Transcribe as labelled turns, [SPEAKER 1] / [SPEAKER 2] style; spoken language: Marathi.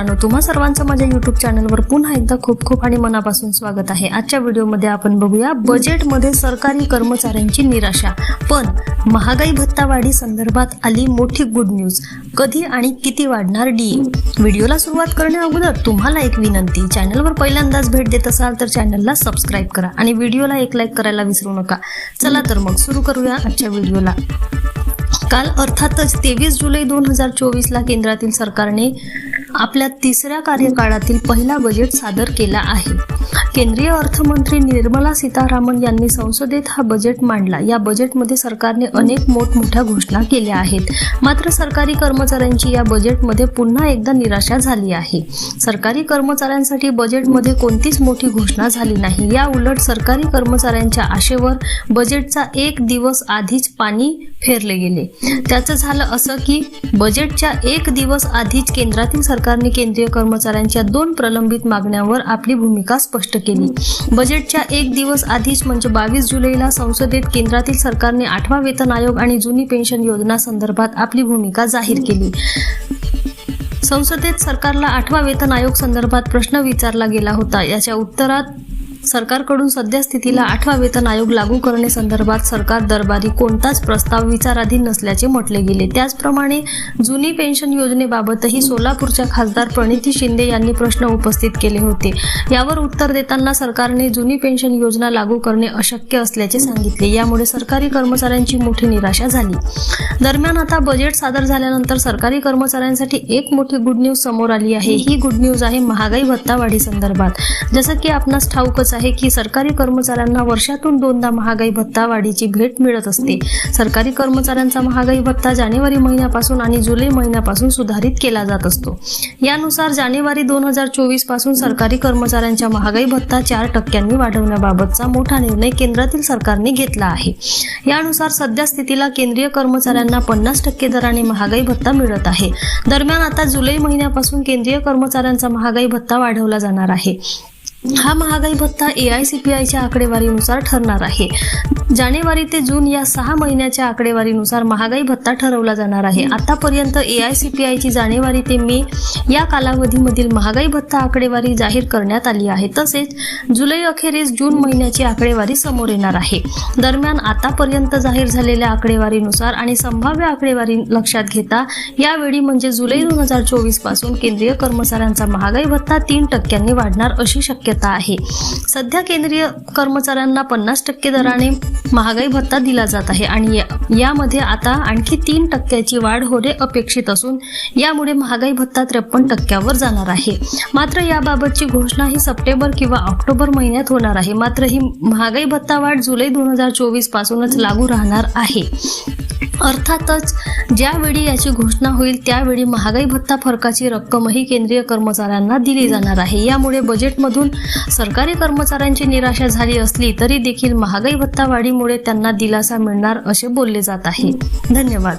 [SPEAKER 1] मित्रांनो तुम्हा सर्वांचं माझ्या युट्यूब चॅनलवर पुन्हा एकदा खूप खूप आणि मनापासून स्वागत आहे. आजच्या व्हिडिओमध्ये आपण बघूया बजेटमध्ये सरकारी कर्मचाऱ्यांची निराशा. पण महागाई भत्ता वाढी संदर्भात आली मोठी गुड न्यूज कधी आणि किती वाढणार डी व्हिडिओला सुरुवात करण्या अगोदर तुम्हाला एक विनंती चॅनलवर पहिल्यांदाच भेट देत असाल तर चॅनलला सबस्क्राईब करा आणि व्हिडिओला एक लाईक करायला विसरू नका. चला तर मग सुरू करूया आजच्या व्हिडिओला. काल अर्थातच तेवीस जुलै दोन हजार चोवीसला केंद्रातील सरकारने आपल्या तिसऱ्या कार्यकाळातील पहिला बजेट सादर केला आहे. केंद्रीय अर्थमंत्री निर्मला सीतारामन यांनी संसदेत हा बजेट मांडला. या बजेटमध्ये सरकारने अनेक मोठमोठ्या घोषणा केल्या आहेत. मात्र सरकारी कर्मचाऱ्यांची या बजेटमध्ये पुन्हा एकदा निराशा झाली आहे. सरकारी कर्मचाऱ्यांसाठी बजेटमध्ये कोणतीच मोठी घोषणा झाली नाही. या उलट सरकारी कर्मचाऱ्यांच्या आशेवर बजेटचा एक दिवस आधीच पाणी फेरले गेले. त्याचं झालं असं की बजेटच्या एक दिवस आधीच केंद्रातील सरकार सरकारने केंद्रीय कर्मचाऱ्यांच्या दोन प्रलंबित मागण्यांवर आपली भूमिका स्पष्ट केली. बजेटच्या एक दिवस आधीच म्हणजे बावीस जुलैला संसदेत केंद्रातील सरकारने आठवा वेतन आयोग आणि जुनी पेन्शन योजना संदर्भात आपली भूमिका जाहीर केली. संसदेत सरकारला आठवा वेतन आयोग संदर्भात प्रश्न विचारला गेला होता. याच्या उत्तरात सरकारकडून सध्या स्थितीला आठवा वेतन आयोग लागू करण्यासंदर्भात संदर्भात सरकार दरबारी कोणताच प्रस्ताव विचाराधीन नसल्याचे म्हटले गेले. त्याचप्रमाणे जुनी पेन्शन योजनेबाबतही सोलापूरच्या खासदार प्रणिती शिंदे यांनी प्रश्न उपस्थित केले होते. यावर उत्तर देताना सरकारने जुनी पेन्शन योजना लागू करणे अशक्य असल्याचे सांगितले. यामुळे सरकारी कर्मचाऱ्यांची मोठी निराशा झाली. दरम्यान आता बजेट सादर झाल्यानंतर सरकारी कर्मचाऱ्यांसाठी एक मोठी गुड न्यूज समोर आली आहे. ही गुड न्यूज आहे महागाई भत्ता वाढीसंदर्भात जसं की आपणास ठाऊकच आहे की सरकारी कर्मचाऱ्यांना वर्षातून दोनदा महागाई भत्ता वाढीची भेट मिळत असते. सरकारी कर्मचाऱ्यांचा महागाई भत्ता जानेवारी महिन्यापासून आणि जुलै महिन्यापासून सुधारित केला जात असतो. यानुसार जानेवारी दोन हजार चोवीसपासून सरकारी कर्मचाऱ्यांच्या महागाई भत्ता चार टक्क्यांनी वाढवण्याबाबतचा मोठा निर्णय केंद्रातील सरकारने घेतला आहे. यानुसार सध्या स्थितीला केंद्रीय कर्मचाऱ्यांना पन्नास टक्के दराने महागाई भत्ता मिळत आहे. दरम्यान आता जुलै महिन्यापासून केंद्रीय कर्मचाऱ्यांचा महागाई भत्ता वाढवला जाणार आहे. हा महागाई भत्ता ए आय सी पी आयच्या आकडेवारीनुसार ठरणार आहे. जानेवारी ते जून या सहा महिन्याच्या आकडेवारीनुसार महागाई भत्ता ठरवला जाणार आहे. आतापर्यंत ए आय सी पी आयची जानेवारी ते मे या कालावधीमधील महागाई भत्ता आकडेवारी जाहीर करण्यात आली आहे. तसेच जुलै अखेरीस जून महिन्याची आकडेवारी समोर येणार आहे. दरम्यान आतापर्यंत जाहीर झालेल्या आकडेवारीनुसार आणि संभाव्य आकडेवारी लक्षात घेता यावेळी म्हणजे जुलै दोन हजार चोवीसपासून केंद्रीय कर्मचाऱ्यांचा महागाई भत्ता तीन टक्क्यांनी वाढणार अशी शक्यता आहे. सध्या केंद्रीय कर्मचाऱ्यांना पन्नास टक्के दराने महागाई भत्ता दिला जात आहे आणि यामध्ये आता आणखी तीन टक्क्याची वाढ होणे अपेक्षित असून यामुळे महागाई भत्ता त्रेपन्न टक्क्यावर जाणार आहे. मात्र याबाबतची घोषणा ही सप्टेंबर किंवा ऑक्टोबर महिन्यात होणार आहे. मात्र ही महागाई भत्ता वाढ जुलै दोन हजार चोवीस पासूनच लागू राहणार आहे. अर्थातच ज्यावेळी याची घोषणा होईल त्यावेळी महागाई भत्ता फरकाची रक्कमही केंद्रीय कर्मचाऱ्यांना दिली जाणार आहे. यामुळे बजेटमधून सरकारी कर्मचाऱ्यांची निराशा झाली असली तरी देखील महागाई भत्ता वाढीमुळे त्यांना दिलासा मिळणार असे बोलले जात आहे. धन्यवाद.